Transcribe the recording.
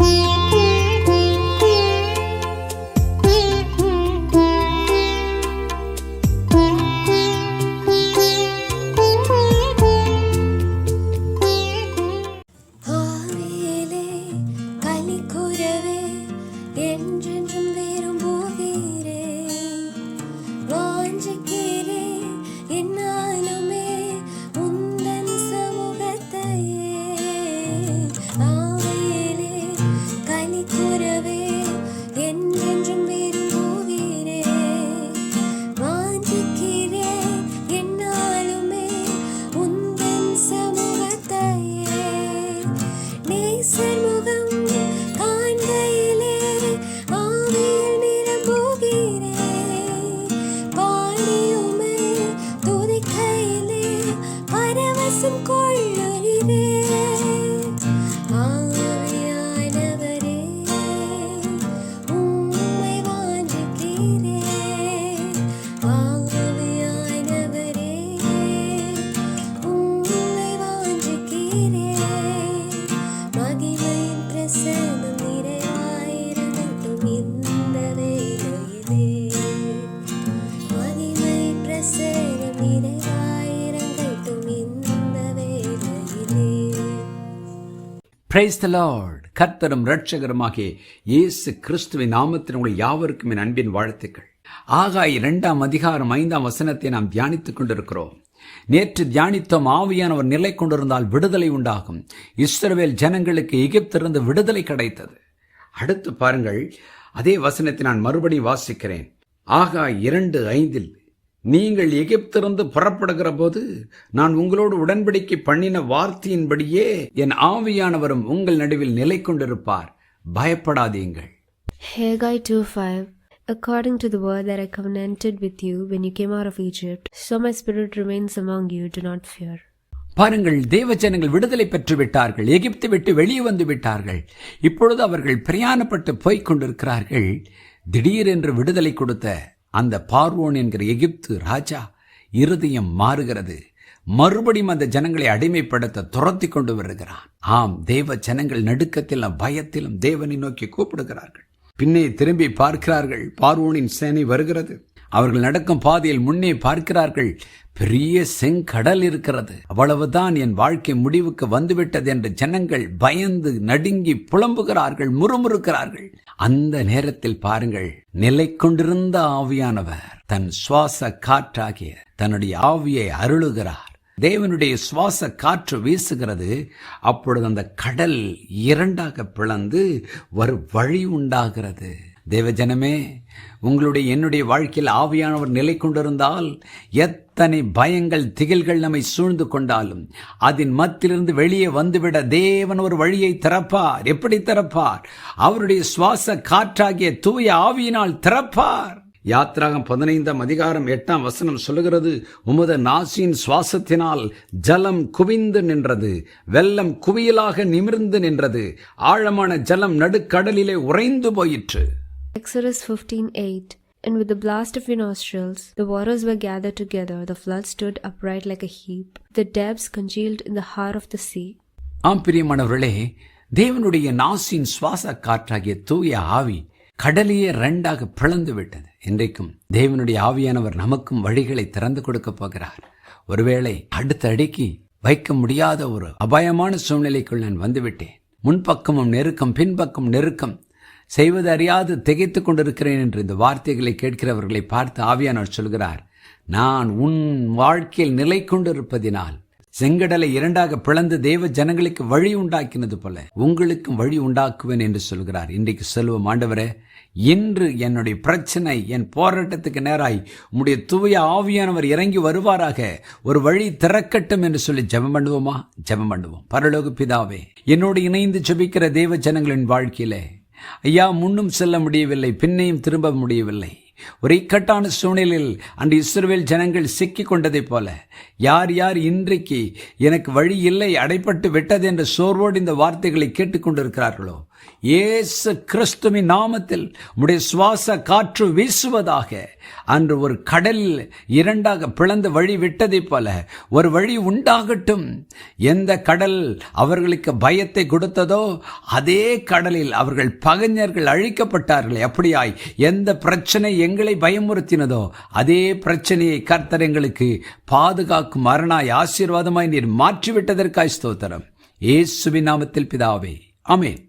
Thank. Praise the Lord கர்த்தரும் ரட்சகருமாகிய இயேசு கிறிஸ்துவின் நாமத்தின் உங்கள் யாவருக்கும் என் அன்பின் வாழ்த்துக்கள். ஆகாய் இரண்டாம் அதிகாரம் ஐந்தாம் வசனத்தை நாம் தியானித்துக் கொண்டிருக்கிறோம். நேற்று தியானித்தோம் ஆவியானவர் நிலை கொண்டிருந்தால் விடுதலை உண்டாகும். இஸ்ரவேல் ஜனங்களுக்கு எகிப்திலிருந்து விடுதலை கிடைத்தது. அடுத்து பாருங்கள் அதே வசனத்தை நான் மறுபடியும் வாசிக்கிறேன். ஆகாய் இரண்டு ஐந்தில் நீங்கள் எகிப்திலிருந்து புறப்படுகிற போது நான் உங்களோடு உடன்படிக்கை பண்ணின வார்த்தையின்படியே என் ஆவியானவரும் உங்கள் நடுவில் நிலை கொண்டிருப்பார். பயப்படாதீங்கள் Haggai 2:5 According to the word that I covenanted with you when you came out of Egypt, so my spirit remains among you, do not fear. பாருங்கள் தேவஜனங்கள் விடுதலை பெற்று விட்டார்கள் எகிப்தை விட்டு வெளியே வந்து விட்டார்கள். இப்பொழுது அவர்கள் பிரயாணப்பட்டு போய்க் கொண்டிருக்கிறார்கள். திடீரென்று விடுதலை கொடுத்த அந்த பார்வோன் என்கிற எகிப்து ராஜா இருதயம் மாறுகிறது. மறுபடியும் அந்த ஜனங்களை அடிமைப்படுத்த துரத்தி கொண்டு வருகிறான். ஆம் தேவ ஜனங்கள் நடுக்கத்திலும் பயத்திலும் தேவனை நோக்கி கூப்பிடுகிறார்கள். பின்னே திரும்பி பார்க்கிறார்கள். பார்வோனின் சேனை வருகிறது. அவர்கள் நடக்கும் பாதையில் முன்னே பார்க்கிறார்கள். பெரிய செங்கடல் இருக்கிறது. அவ்வளவுதான் என் வாழ்க்கை முடிவுக்கு வந்துவிட்டது என்று ஜனங்கள் பயந்து நடுங்கி புலம்புகிறார்கள் முறுமுறுக்கிறார்கள். அந்த நேரத்தில் பாருங்கள் நிலை கொண்டிருந்த ஆவியானவர் தன் சுவாச காற்றாகிய தன்னுடைய ஆவியை அருளுகிறார். தேவனுடைய சுவாச காற்று வீசுகிறது. அப்பொழுது அந்த கடல் இரண்டாக பிளந்து ஒரு வழி உண்டாகிறது. தேவஜனமே உங்களுடைய என்னுடைய வாழ்க்கையில் ஆவியானவர் நிலை கொண்டிருந்தால் எத்தனை பயங்கள் திகில்கள் நம்மை சூழ்ந்து கொண்டாலும் அதன் மத்திலிருந்து வெளியே வந்துவிட தேவன் ஒரு வழியை திறப்பார். எப்படி திறப்பார்? அவருடைய சுவாச காற்றாகிய தூய ஆவியினால் திறப்பார். யாத்ராகம் பதினைந்தாம் அதிகாரம் எட்டாம் வசனம் சொல்லுகிறது உமது நாசியின் சுவாசத்தினால் ஜலம் குவிந்து நின்றது வெள்ளம் குவியலாக நிமிர்ந்து நின்றது ஆழமான ஜலம் நடுக்கடலிலே உறைந்து போயிற்று. Exodus 15:8 And with the blast of your nostrils, the waters were gathered together, the flood stood upright like a heap, the depths congealed in the heart of the sea. ஆம் பிரியமானவர்களே தேவனுடைய நாசின் சுவாச காற்றாகிய தூய ஆவி கடலையே ரெண்டாக பிளந்து விட்டது இன்றைக்கும் தேவனுடைய ஆவியானவர் நமக்கும் வழிகளை திறந்து கொடுக்க போகிறார் ஒருவேளை அடுத்த அடிக்கு வைக்க முடியாத ஒரு அபாயமான சூழ்நிலைக்குள் நான் வந்துவிட்டேன் முன்பக்கமும் நெருக்கம் பின்பக்கம் நெருக்கம் செய்வது அறியாது திகைத்து கொண்டிருக்கிறேன் என்று இந்த வார்த்தைகளை கேட்கிறவர்களை பார்த்து ஆவியானவர் சொல்கிறார் நான் உன் வாழ்க்கையில் நிலை கொண்டிருப்பதினால் செங்கடலை இரண்டாக பிளந்து தேவ ஜனங்களுக்கு வழி உண்டாக்கினது போல உங்களுக்கும் வழி உண்டாக்குவேன் என்று சொல்கிறார். இன்றைக்கு செல்வம் ஆண்டவரே இன்று என்னுடைய பிரச்சனை என் போராட்டத்துக்கு நேராய் உம்முடைய தூய ஆவியானவர் இறங்கி வருவாராக. ஒரு வழி திறக்கட்டும் என்று சொல்லி ஜெபம் பண்ணுவோமா? ஜெபம் பண்ணுவோம். பரலோக பிதாவே என்னோடு இணைந்து ஜெபிக்கிற தேவ ஜனங்களின் வாழ்க்கையிலே ஐயா முன்னும் செல்ல முடியவில்லை பின்னையும் திரும்ப முடியவில்லை. ஒரு இக்கட்டான சூழ்நிலையில் அன்று இஸ்ரேல் ஜனங்கள் சிக்கிக் கொண்டதைப் போல யார் யார் இன்றைக்கு எனக்கு வழி இல்லை அடைப்பட்டு விட்டது என்ற சோர்வோடு இந்த வார்த்தைகளை கேட்டுக்கொண்டிருக்கிறார்களோ இயேசு கிறிஸ்துவின் நாமத்தில் உடைய சுவாச காற்று வீசுவதாக அன்று ஒரு கடல் இரண்டாக பிளந்து வழி விட்டதைப் போல ஒரு வழி உண்டாகட்டும். எந்த கடல் அவர்களுக்கு பயத்தை கொடுத்ததோ அதே கடலில் அவர்கள் பகைஞர்கள் அழிக்கப்பட்டார்கள். அப்படியாய் எந்த பிரச்சனை எங்களை பயமுறுத்தினதோ அதே பிரச்சனையை கர்த்தர் எங்களுக்கு பாதுகாக்கும் மரணாய் ஆசீர்வாதமாய் நீர் மாற்றிவிட்டதற்காய் ஸ்தோத்திரம். இயேசுவின் நாமத்தில் பிதாவே. அமேன்